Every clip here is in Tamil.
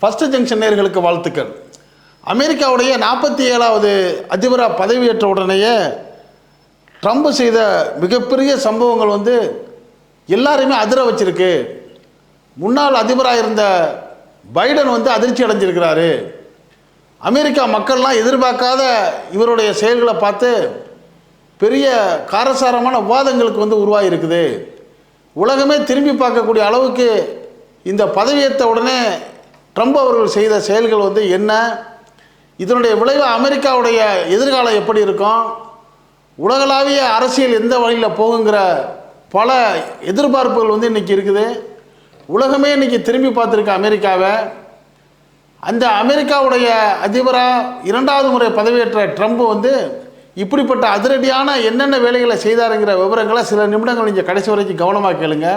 ஃபஸ்ட்டு ஜங்ஷன் நேர்களுக்கு வாழ்த்துக்கள். அமெரிக்காவுடைய நாற்பத்தி ஏழாவது அதிபராக பதவியேற்ற உடனேயே ட்ரம்ப் செய்த மிகப்பெரிய சம்பவங்கள் வந்து எல்லாரையுமே அதிர வச்சிருக்கு. முன்னாள் அதிபராக இருந்த பைடன் வந்து அதிர்ச்சி அடைஞ்சிருக்கிறாரு. அமெரிக்கா மக்கள்லாம் எதிர்பார்க்காத இவருடைய செயல்களை பார்த்து பெரிய காரசாரமான விவாதங்களுக்கு வந்து உருவாகிருக்குது உலகமே திரும்பி பார்க்கக்கூடிய அளவுக்கு இந்த பதவியேற்ற உடனே ட்ரம்ப் அவர்கள் செய்த செயல்கள் வந்து என்ன? இதனுடைய விளைவு அமெரிக்காவுடைய எதிர்காலம் எப்படி இருக்கும்? உலகளாவிய அரசியல் எந்த வழியில் போகுங்கிற பல எதிர்பார்ப்புகள் வந்து இன்றைக்கி இருக்குது. உலகமே இன்றைக்கி திரும்பி பார்த்துருக்கு அமெரிக்காவை. அந்த அமெரிக்காவுடைய அதிபராக இரண்டாவது முறை பதவியேற்ற ட்ரம்ப் வந்து இப்படிப்பட்ட அதிரடியான என்னென்ன வேலைகளை செய்தாருங்கிற விவரங்களை சில நிமிடங்கள் இங்கே கடைசி வரைக்கும் கவனமாக கேளுங்க.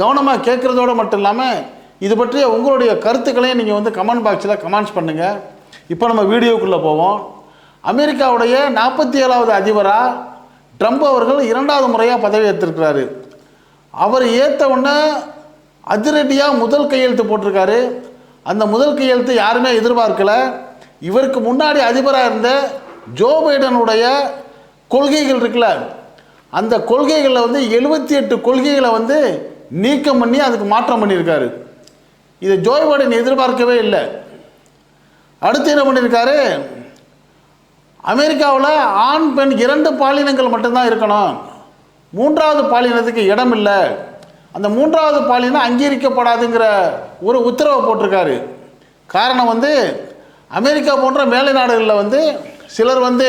கவனமாக கேட்குறதோடு மட்டும் இல்லாமல் இது பற்றிய உங்களுடைய கருத்துக்களையும் நீங்கள் வந்து கமெண்ட் பாக்ஸில் கமெண்ட்ஸ் பண்ணுங்கள் இப்போ நம்ம வீடியோக்குள்ளே போவோம். அமெரிக்காவுடைய நாற்பத்தி ஏழாவது அதிபராக ட்ரம்ப் அவர்கள் இரண்டாவது முறையாக பதவி ஏற்றிருக்கிறாரு. அவர் ஏற்ற உடனே அதிரடியாக முதல் கையெழுத்து போட்டிருக்காரு. அந்த முதல் கையெழுத்து யாருமே எதிர்பார்க்கல. இவருக்கு முன்னாடி அதிபராக இருந்த ஜோ பைடனுடைய கொள்கைகள் இருக்குல்ல அந்த கொள்கைகளில் வந்து எழுபத்தி எட்டு கொள்கைகளை வந்து நீக்கம் பண்ணி அதுக்கு மாற்றம் பண்ணியிருக்காரு. இதை ஜோய் பைடன் எதிர்பார்க்கவே இல்லை. அடுத்து என்ன பண்ணியிருக்காரு? அமெரிக்காவில் ஆண் பெண் இரண்டு பாலினங்கள் மட்டும்தான் இருக்கணும். மூன்றாவது பாலினத்துக்கு இடம் இல்லை. அந்த மூன்றாவது பாலினம் அங்கீகரிக்கப்படாதுங்கிற ஒரு உத்தரவை போட்டிருக்காரு. காரணம் வந்து அமெரிக்கா போன்ற மேலை நாடுகளில் வந்து சிலர் வந்து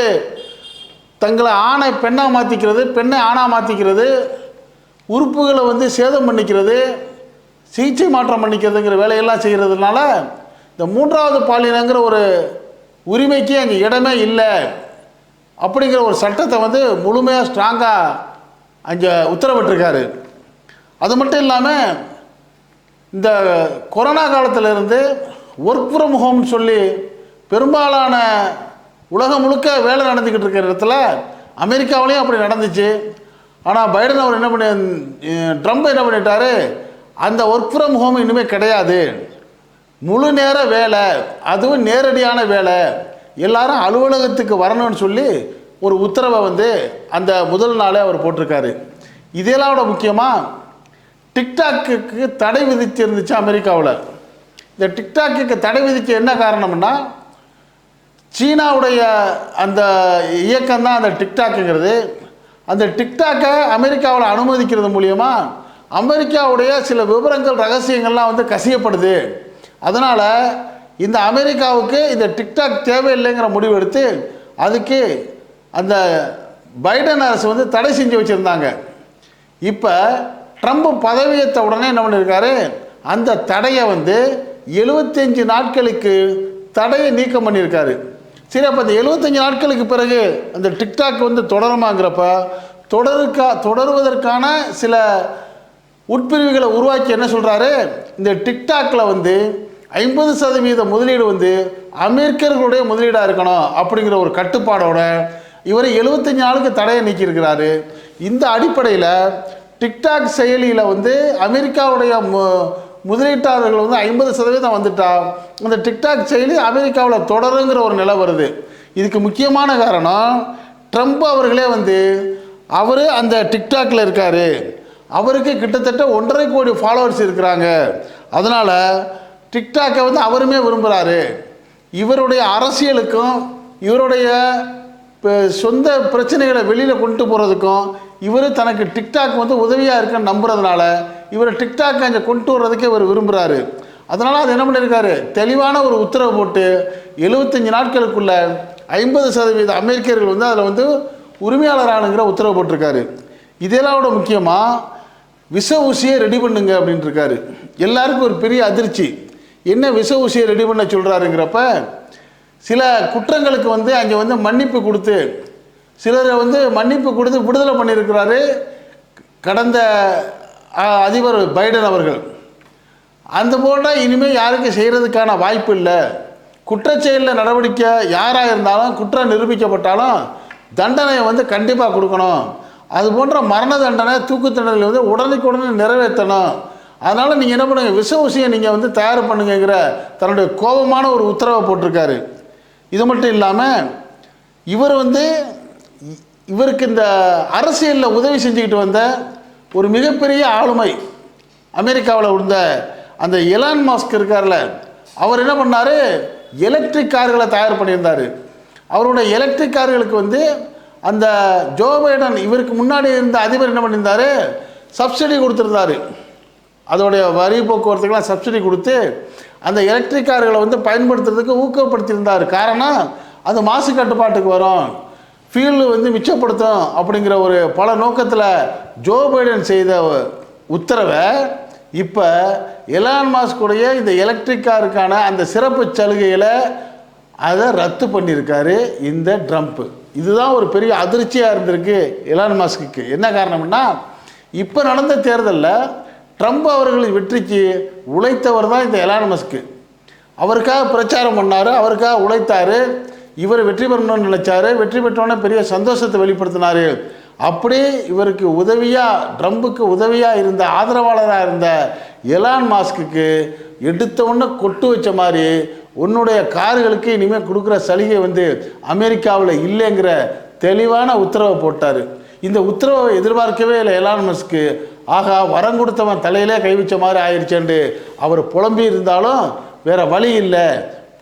தங்களை ஆணை பெண்ணாக மாற்றிக்கிறது பெண்ணை ஆணாக மாற்றிக்கிறது உறுப்புகளை வந்து சேதம் பண்ணிக்கிறது சிகிச்சை மாற்றம் பண்ணிக்கிறதுங்கிற வேலையெல்லாம் செய்கிறதுனால இந்த மூன்றாவது பாலினங்கிற ஒரு உரிமைக்கு அங்கே இடமே இல்லை அப்படிங்கிற ஒரு சட்டத்தை வந்து முழுமையாக ஸ்ட்ராங்காக அங்கே உத்தரவிட்டிருக்காரு. அது மட்டும் இல்லாமல் இந்த கொரோனா காலத்தில் இருந்து ஒர்க் ஃப்ரம் ஹோம்னு சொல்லி பெரும்பாலான உலகம் முழுக்க வேலை நடந்துக்கிட்டு இருக்கிற இடத்துல அமெரிக்காவிலையும் அப்படி நடந்துச்சு. ஆனால் பைடன் அவர் என்ன பண்ணி ட்ரம்ப் என்ன பண்ணிட்டாரு? அந்த ஒர்க் ஃப்ரம் ஹோம் இனிமேல் கிடையாது. முழு நேர வேலை அதுவும் நேரடியான வேலை. எல்லாரும் அலுவலகத்துக்கு வரணும்னு சொல்லி ஒரு உத்தரவை வந்து அந்த முதல் நாளே அவர் போட்டிருக்காரு. இதெல்லாம் விட முக்கியமாக டிக்டாக்குக்கு தடை விதிச்சிருந்துச்சு அமெரிக்காவில். இந்த டிக்டாக்குக்கு தடை விதிக்க என்ன காரணம்னா சீனாவுடைய அந்த இயக்கம்தான் அந்த டிக்டாக்குங்கிறது. அந்த டிக்டாக்கை அமெரிக்காவில் அனுமதிக்கிறது மூலியமாக அமெரிக்காவுடைய சில விவரங்கள் ரகசியங்கள்லாம் வந்து கசியப்படுது. அதனால் இந்த அமெரிக்காவுக்கு இந்த டிக்டாக் தேவையில்லைங்கிற முடிவு எடுத்து அதுக்கு அந்த பைடன் அரசு வந்து தடை செஞ்சு வச்சுருந்தாங்க. இப்போ ட்ரம்ப் பதவியேற்ற உடனே என்ன பண்ணியிருக்காரு அந்த தடையை வந்து எழுபத்தஞ்சு நாட்களுக்கு தடையை நீக்கம் பண்ணியிருக்காரு. சரி அப்போ அந்த எழுபத்தஞ்சு நாட்களுக்கு பிறகு அந்த டிக்டாக் வந்து தொடருமாங்கிறப்ப தொடருக்கா தொடருவதற்கான சில உட்பிரிவுகளை உருவாக்கி என்ன சொல்கிறாரு இந்த டிக்டாக்கில் வந்து ஐம்பது சதவீத முதலீடு வந்து அமெரிக்கர்களுடைய முதலீடாக இருக்கணும் அப்படிங்கிற ஒரு கட்டுப்பாடோட இவர் எழுபத்தஞ்சு நாளுக்கு தடையை நீக்கியிருக்கிறாரு. இந்த அடிப்படையில் டிக்டாக் செயலியில் வந்து அமெரிக்காவுடைய மு முதலீட்டாளர்கள் வந்து ஐம்பது சதவீதம் வந்துட்டா அந்த டிக்டாக் செயலி அமெரிக்காவில் தொடருங்கிற ஒரு நிலை வருது. இதுக்கு முக்கியமான காரணம் ட்ரம்ப் அவர்களே வந்து அவர் அந்த டிக்டாக்ல இருக்காரு. அவருக்கு கிட்டத்தட்ட ஒன்றரை கோடி ஃபாலோவர்ஸ் இருக்கிறாங்க. அதனால் டிக்டாக்கை வந்து அவருமே விரும்புகிறாரு இவருடைய அரசியலுக்கும் இவருடைய இப்போ சொந்த பிரச்சனைகளை வெளியில் கொண்டு போகிறதுக்கும் இவர் தனக்கு டிக்டாக் வந்து உதவியாக இருக்குன்னு நம்புறதுனால இவர் டிக்டாக் அங்கே கொண்டு வர்றதுக்கே இவர் விரும்புகிறாரு அதனால் அது என்ன பண்ணியிருக்காரு தெளிவான ஒரு உத்தரவு போட்டு எழுபத்தஞ்சு நாட்களுக்குள்ள ஐம்பது சதவீத அமெரிக்கர்கள் வந்து அதில் வந்து உரிமையாளரானுங்கிற உத்தரவு போட்டிருக்காரு. இதெல்லாம் விட முக்கியமாக விஷ ஊசியை ரெடி பண்ணுங்க அப்படின்ட்டு இருக்காரு எல்லாருக்கும் ஒரு பெரிய அதிர்ச்சி. என்ன விஷ ஊசியை ரெடி பண்ண சொல்கிறாருங்கிறப்ப சில குற்றங்களுக்கு வந்து அங்கே வந்து மன்னிப்பு கொடுத்து சிலரை வந்து மன்னிப்பு கொடுத்து விடுதலை பண்ணியிருக்கிறாரு கடந்த அதிபர் பைடன் அவர்கள். அந்த போல இனிமேல் யாருக்கும் செய்கிறதுக்கான வாய்ப்பு இல்லை. குற்றச்செயலில் நடவடிக்கை யாராக இருந்தாலும் குற்றம் நிரூபிக்கப்பட்டாலும் தண்டனையை வந்து கண்டிப்பாக கொடுக்கணும். அது போன்ற மரண தண்டனை தூக்கு தண்டனை வந்து உடனுக்குடனே நிறைவேற்றணும். அதனால் நீங்கள் என்ன பண்ணுங்க விஷ ஊசியை நீங்கள் வந்து தயார் பண்ணுங்கிற தன்னுடைய கோபமான ஒரு உத்தரவை போட்டிருக்காரு. இது மட்டும் இல்லாமல் இவர் வந்து இவருக்கு இந்த அரசியலில் உதவி செஞ்சுக்கிட்டு வந்த ஒரு மிகப்பெரிய ஆளுமை அமெரிக்காவில் இருந்த அந்த எலான் மாஸ்க் இருக்கார்ல அவர் என்ன பண்ணார் எலக்ட்ரிக் கார்களை தயார் பண்ணியிருந்தார். அவருடைய எலக்ட்ரிக் கார்களுக்கு வந்து அந்த ஜோ பைடன் இவருக்கு முன்னாடி இருந்த அதிபர் என்ன பண்ணியிருந்தாரு? சப்சிடி கொடுத்துருந்தாரு. அதோடைய வரி போக்குவரத்துக்கெல்லாம் சப்சிடி கொடுத்து அந்த எலக்ட்ரிக் கார்களை வந்து பயன்படுத்துறதுக்கு ஊக்கப்படுத்தியிருந்தார். காரணம் அது மாசு கட்டுப்பாட்டுக்கு வரும். ஃபீல்டு வந்து மிச்சப்படுத்தும் அப்படிங்கிற ஒரு பல நோக்கத்தில் ஜோ பைடன் செய்த உத்தரவை இப்போ எலான் மாஸ்குடைய இந்த எலக்ட்ரிக் காருக்கான அந்த சிறப்பு சலுகையில் அதை ரத்து பண்ணியிருக்காரு இந்த ட்ரம்ப்பு இதுதான் ஒரு பெரிய அதிர்ச்சியாக இருந்திருக்கு எலான் மாஸ்க்கு என்ன காரணம்னா இப்போ நடந்த தேர்தலில் ட்ரம்ப் அவர்களின் வெற்றிக்கு உழைத்தவர் தான் இந்த எலான் மஸ்க்கு. அவருக்காக பிரச்சாரம் பண்ணார் அவருக்காக உழைத்தார் இவர் வெற்றி பெறணும்னு நினச்சாரு வெற்றி பெற்றோன்னே பெரிய சந்தோஷத்தை வெளிப்படுத்தினார். அப்படி இவருக்கு உதவியாக ட்ரம்புக்கு உதவியாக இருந்த ஆதரவாளராக இருந்த எலான் மாஸ்க்கு எடுத்த உடனே கொட்டு வச்ச மாதிரி உன்னுடைய கார்களுக்கு இனிமேல் கொடுக்குற சலுகை வந்து அமெரிக்காவில் இல்லைங்கிற தெளிவான உத்தரவை போட்டார். இந்த உத்தரவை எதிர்பார்க்கவே இல்லை எலான் மஸ்க்கு. ஆகா வரம் கொடுத்தவன் தலையிலே கைவிச்ச மாதிரி ஆயிடுச்சேன்ட்டு அவர் புலம்பி இருந்தாலும் வேற வழி இல்லை.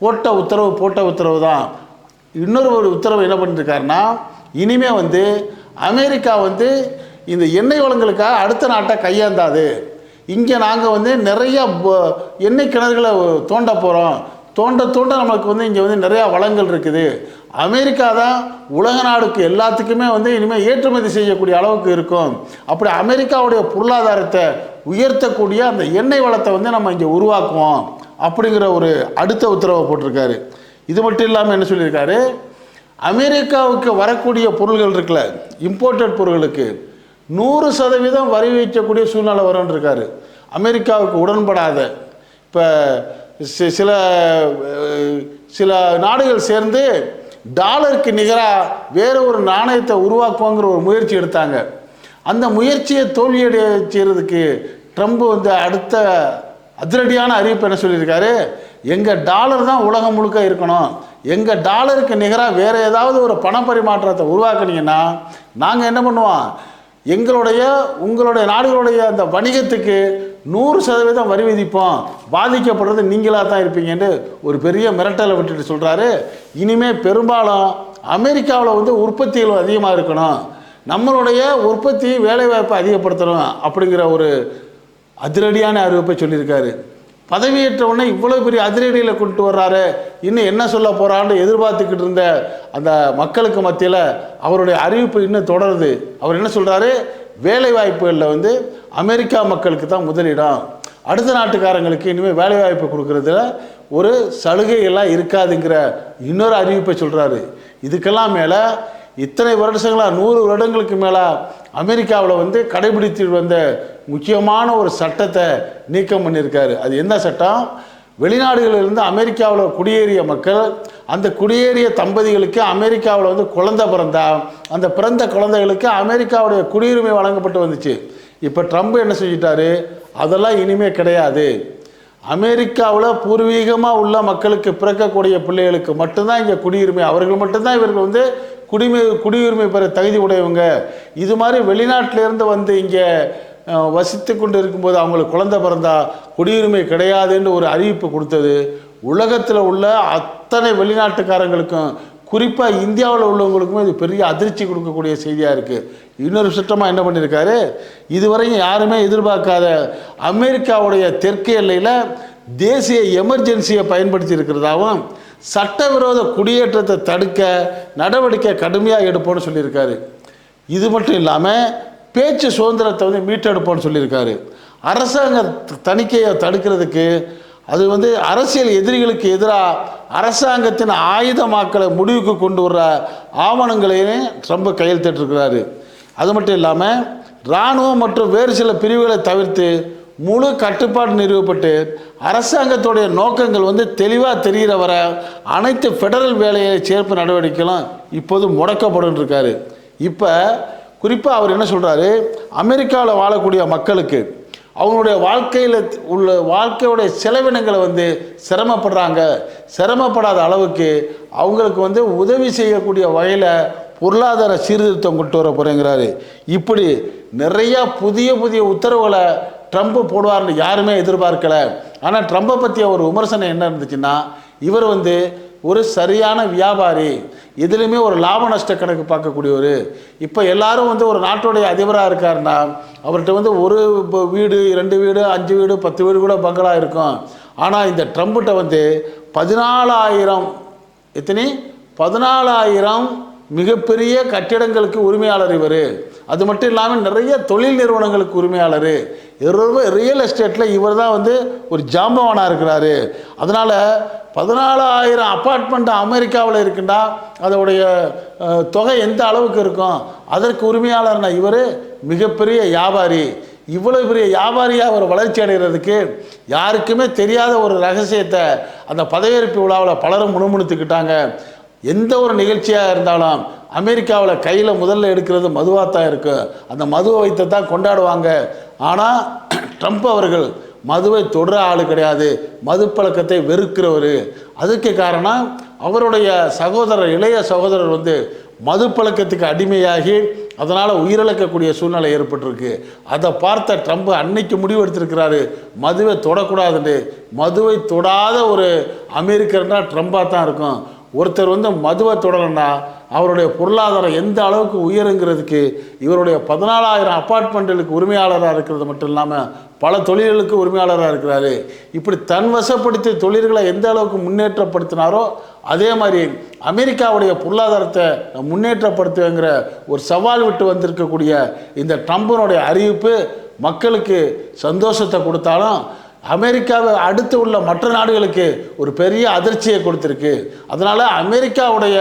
போட்ட உத்தரவு போட்ட உத்தரவு தான். இன்னொரு ஒரு உத்தரவு என்ன பண்ணியிருக்காருன்னா இனிமே வந்து அமெரிக்கா வந்து இந்த எண்ணெய் வளங்களுக்காக அடுத்த நாட்டை கையாந்தாது இங்கே நாங்கள் வந்து நிறைய எண்ணெய் கிணறுகளை தோண்ட போகிறோம் தோண்ட தோண்ட நம்மளுக்கு வந்து இங்கே வந்து நிறையா வளங்கள் இருக்குது. அமெரிக்கா தான் உலக நாடுக்கு எல்லாத்துக்குமே வந்து இனிமேல் ஏற்றுமதி செய்யக்கூடிய அளவுக்கு இருக்கும். அப்படி அமெரிக்காவுடைய பொருளாதாரத்தை உயர்த்தக்கூடிய அந்த எண்ணெய் வளத்தை வந்து நம்ம இங்கே உருவாக்குவோம் அப்படிங்கிற ஒரு அடுத்த உத்தரவை போட்டிருக்காரு. இது மட்டும் இல்லாமல் என்ன சொல்லியிருக்காரு? அமெரிக்காவுக்கு வரக்கூடிய பொருள்கள் இருக்குல்ல இம்போர்ட்டட் பொருட்களுக்கு நூறு சதவீதம் வரி வைக்கக்கூடிய சூழ்நிலை வரும்னு இருக்காரு. அமெரிக்காவுக்கு உடன்படாத இப்போ சில சில நாடுகள் சேர்ந்து டாலருக்கு நிகராக வேறு ஒரு நாணயத்தை உருவாக்குவோங்கிற ஒரு முயற்சி எடுத்தாங்க. அந்த முயற்சியை தோல்வியடைய செய்கிறதுக்கு ட்ரம்ப் வந்து அடுத்த அதிரடியான அறிவிப்பு என்ன சொல்லியிருக்காரு? எங்கள் டாலர் தான் உலகம் முழுக்க இருக்கணும். எங்கள் டாலருக்கு நிகராக வேறு ஏதாவது ஒரு பண பரிமாற்றத்தை உருவாக்குனீங்கன்னா நாங்கள் என்ன பண்ணுவோம்? எங்களுடைய உங்களுடைய நாடுகளுடைய அந்த வணிகத்துக்கு நூறு சதவீதம் வரி விதிப்போம். பாதிக்கப்படுறது நீங்களாக தான் இருப்பீங்கன்னு ஒரு பெரிய மிரட்டலை விட்டுட்டு சொல்கிறாரு இனிமேல் பெரும்பாலும் அமெரிக்காவில் வந்து உற்பத்திகள் அதிகமாக இருக்கணும். நம்மளுடைய உற்பத்தி வேலைவாய்ப்பை அதிகப்படுத்தணும் அப்படிங்கிற ஒரு அதிரடியான அறிவிப்பை சொல்லியிருக்காரு. பதவியேற்ற உடனே இவ்வளோ பெரிய அதிரடியில் கொண்டு வர்றாரு. இன்னும் என்ன சொல்ல போகிறான்னு எதிர்பார்த்துக்கிட்டு இருந்த அந்த மக்களுக்கு மத்தியில் அவருடைய அறிவிப்பு இன்னும் தொடருது. அவர் என்ன சொல்கிறாரு வேலைவாய்ப்புகளில் வந்து அமெரிக்கா மக்களுக்கு தான் முதலிடம். அடுத்த நாட்டுக்காரங்களுக்கு இனிமேல் வேலைவாய்ப்பு கொடுக்குறதுல ஒரு சலுகைகள்லாம் இருக்காதுங்கிற இன்னொரு அறிவிப்பை சொல்கிறாரு இதுக்கெல்லாம் மேலே இத்தனை வருஷங்களாக நூறு வருடங்களுக்கு மேலே அமெரிக்காவில் வந்து கடைபிடித்து வந்த முக்கியமான ஒரு சட்டத்தை நீக்கம் பண்ணியிருக்காரு. அது என்ன சட்டம்? வெளிநாடுகளிலிருந்து அமெரிக்காவில் குடியேறிய மக்கள் அந்த குடியேறிய தம்பதிகளுக்கு அமெரிக்காவில் வந்து குழந்தை பிறந்தா அந்த பிறந்த குழந்தைகளுக்கு அமெரிக்காவுடைய குடியுரிமை வழங்கப்பட்டு வந்துச்சு. இப்போ ட்ரம்ப் என்ன செஞ்சிட்டாரு? அதெல்லாம் இனிமே கிடையாது. அமெரிக்காவில் பூர்வீகமாக உள்ள மக்களுக்கு பிறக்கக்கூடிய பிள்ளைகளுக்கு மட்டும்தான் இங்கே குடியுரிமை. அவர்கள் மட்டும்தான் இவர்கள் வந்து குடிமை குடியுரிமை பெற தகுதி உடையவங்க. இது மாதிரி வெளிநாட்டிலேருந்து வந்து இங்கே வசித்து கொண்டு இருக்கும்போது அவங்களுக்கு குழந்தை பிறந்தா குடியுரிமை கிடையாதுன்னு ஒரு அறிவிப்பு கொடுத்தது. உலகத்தில் உள்ள அத்தனை வெளிநாட்டுக்காரங்களுக்கும் குறிப்பாக இந்தியாவில் உள்ளவங்களுக்குமே இது பெரிய அதிர்ச்சி கொடுக்கக்கூடிய செய்தியாக இருக்குது இன்னொரு சுற்றமாக என்ன பண்ணியிருக்காரு இதுவரையும் யாருமே எதிர்பார்க்காத அமெரிக்காவுடைய தெற்கு எல்லையில் தேசிய எமர்ஜென்சியை பயன்படுத்தி இருக்கிறதாவும் சட்டவிரோத குடியேற்றத்தை தடுக்க நடவடிக்கை கடுமையாக எடுப்போம்னு சொல்லியிருக்காரு. இது மட்டும் இல்லாமல் பேச்சு சுதந்திரத்தை வந்து மீட்டெடுப்போம்னு சொல்லியிருக்காரு. அரசாங்க தணிக்கையை தடுக்கிறதுக்கு அது வந்து அரசியல் எதிரிகளுக்கு எதிராக அரசாங்கத்தின் ஆயுதமாக்கலை முடிவுக்கு கொண்டு வர்ற ஆவணங்களையும் ட்ரம்ப் கையெழுத்திட்டிருக்கிறாரு. அது மட்டும் இல்லாமல் இராணுவம் மற்றும் வேறு சில பிரிவுகளை தவிர்த்து முழு கட்டுப்பாடு நிறுவப்பட்டு அரசாங்கத்துடைய நோக்கங்கள் வந்து தெளிவாக தெரிகிற வர அனைத்து ஃபெடரல் வேலையை சேர்ப்பு நடவடிக்கைகளும் இப்போது முடக்கப்படும் இருக்காரு இப்போ குறிப்பாக அவர் என்ன சொல்கிறாரு அமெரிக்காவில் வாழக்கூடிய மக்களுக்கு அவங்களுடைய வாழ்க்கையில் உள்ள வாழ்க்கையுடைய செலவினங்களை வந்து சிரமப்படுறாங்க. சிரமப்படாத அளவுக்கு அவங்களுக்கு வந்து உதவி செய்யக்கூடிய வகையில் பொருளாதார சீர்திருத்தம் கொண்டு வர போகிறேங்கிறாரு இப்படி நிறையா புதிய புதிய உத்தரவுகளை ட்ரம்ப் போடுவார்னு யாருமே எதிர்பார்க்கலை. ஆனால் ட்ரம்ப்பை பற்றிய ஒரு விமர்சனம் என்ன இருந்துச்சுன்னா இவர் வந்து ஒரு சரியான வியாபாரி எதுலேயுமே ஒரு லாப நஷ்ட கணக்கு பார்க்கக்கூடியவர். இப்போ எல்லாரும் வந்து ஒரு நாட்டுடைய அதிபராக இருக்காருன்னா அவர்கிட்ட வந்து ஒரு வீடு ரெண்டு வீடு அஞ்சு வீடு பத்து வீடு கூட பங்களா இருக்கும். ஆனால் இந்த ட்ரம்ப்கிட்ட வந்து பதினாலாயிரம் எத்தனை? பதினாலாயிரம் மிகப்பெரிய கட்டிடங்களுக்கு உரிமையாளர் இவர். அது மட்டும் இல்லாமல் நிறைய தொழில் நிறுவனங்களுக்கு உரிமையாளர். ரியல் எஸ்டேட்டில் இவர் தான் வந்து ஒரு ஜாம்பவானாக இருக்கிறாரு. அதனால் பதினாலாயிரம் அப்பார்ட்மெண்ட் அமெரிக்காவில் இருக்குண்டா அதோடைய தொகை எந்த அளவுக்கு இருக்கும்? அதற்கு உரிமையாளர்னா இவர் மிகப்பெரிய வியாபாரி. இவ்வளோ பெரிய வியாபாரியாக அவர் வளர்ச்சி அடைகிறதுக்கு யாருக்குமே தெரியாத ஒரு ரகசியத்தை அந்த பதவியேற்பு விழாவில் பலரும் முணுமுணுத்துக்கிட்டாங்க. எந்த ஒரு நிகழ்ச்சியாக இருந்தாலும் அமெரிக்காவில் கையில் முதல்ல எடுக்கிறது மதுவாக தான் இருக்கும் அந்த மதுவை வைத்து தான் கொண்டாடுவாங்க. ஆனால் ட்ரம்ப் அவர்கள் மதுவை தொடுற ஆள் கிடையாது. மது பழக்கத்தை வெறுக்கிறவர். அதுக்கு காரணம் அவருடைய சகோதரர் இளைய சகோதரர் வந்து மது பழக்கத்துக்கு அடிமையாகி அதனால் உயிரிழக்கக்கூடிய சூழ்நிலை ஏற்பட்டிருக்கு. அதை பார்த்த ட்ரம்ப் அன்னைக்கு முடிவு எடுத்திருக்கிறாரு. மதுவை தொடக்கூடாதுன்னு. மதுவை தொடாத ஒரு அமெரிக்கர்னால் ட்ரம்பாக தான் இருக்கும். ஒருத்தர் வந்து மதுவை தொடரணும்னா அவருடைய பொருளாதாரம் எந்த அளவுக்கு உயருங்கிறதுக்கு இவருடைய பதினாலாயிரம் அப்பார்ட்மெண்ட்டுகளுக்கு உரிமையாளராக இருக்கிறது மட்டும் இல்லாமல் பல தொழில்களுக்கு உரிமையாளராக இருக்கிறாரு. இப்படி தன் வசப்படுத்திய தொழில்களை எந்த அளவுக்கு முன்னேற்றப்படுத்தினாரோ அதே மாதிரி அமெரிக்காவுடைய பொருளாதாரத்தை முன்னேற்றப்படுத்துங்கிற ஒரு சவால் விட்டு வந்திருக்கக்கூடிய இந்த ட்ரம்பினுடைய அறிவிப்பு மக்களுக்கு சந்தோஷத்தை கொடுத்தாலும் அமெரிக்காவை அடுத்து உள்ள மற்ற நாடுகளுக்கு ஒரு பெரிய அதிர்ச்சியை கொடுத்துருக்கு. அதனால் அமெரிக்காவுடைய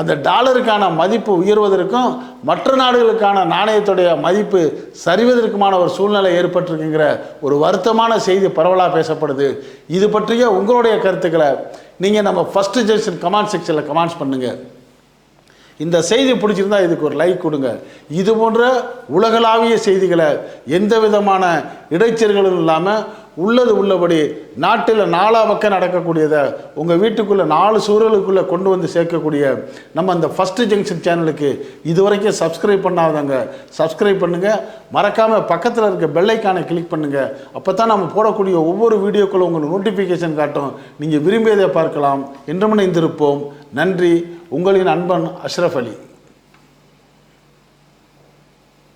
அந்த டாலருக்கான மதிப்பு உயர்வதற்கும் மற்ற நாடுகளுக்கான நாணயத்துடைய மதிப்பு சரிவதற்குமான ஒரு சூழ்நிலை ஏற்பட்டிருக்குங்கிற ஒரு வருத்தமான செய்தி பரவலாக பேசப்படுது. இது பற்றிய உங்களுடைய கருத்துக்களை நீங்கள் நம்ம ஃபஸ்ட்டு ஜென்ஷன் கமெண்ட் செக்ஷனில் கமெண்ட்ஸ் பண்ணுங்கள் இந்த செய்தி பிடிச்சிருந்தா இதுக்கு ஒரு லைக் கொடுங்க. இது போன்ற உலகளாவிய செய்திகளை எந்த விதமான இடைச்சல்களும் இல்லாமல் உள்ளது உள்ளபடி நாட்டில் நாலா பக்கம் நடக்கக்கூடியதை உங்கள் வீட்டுக்குள்ளே நாலு சூழலுக்குள்ளே கொண்டு வந்து சேர்க்கக்கூடிய நம்ம அந்த ஃபஸ்ட்டு ஜங்ஷன் சேனலுக்கு இது வரைக்கும் சப்ஸ்கிரைப் பண்ணாதவங்க சப்ஸ்கிரைப் பண்ணுங்கள் மறக்காமல் பக்கத்தில் இருக்க பெல்லைக்கானை கிளிக் பண்ணுங்கள் அப்போ தான் நம்ம போடக்கூடிய ஒவ்வொரு வீடியோக்களும் உங்களுக்கு நோட்டிஃபிகேஷன் காட்டும். நீங்கள் விரும்பியதை பார்க்கலாம். என்று இணைந்திருப்போம் நன்றி. உங்களின் அன்பன் அஷ்ரஃப் அலி.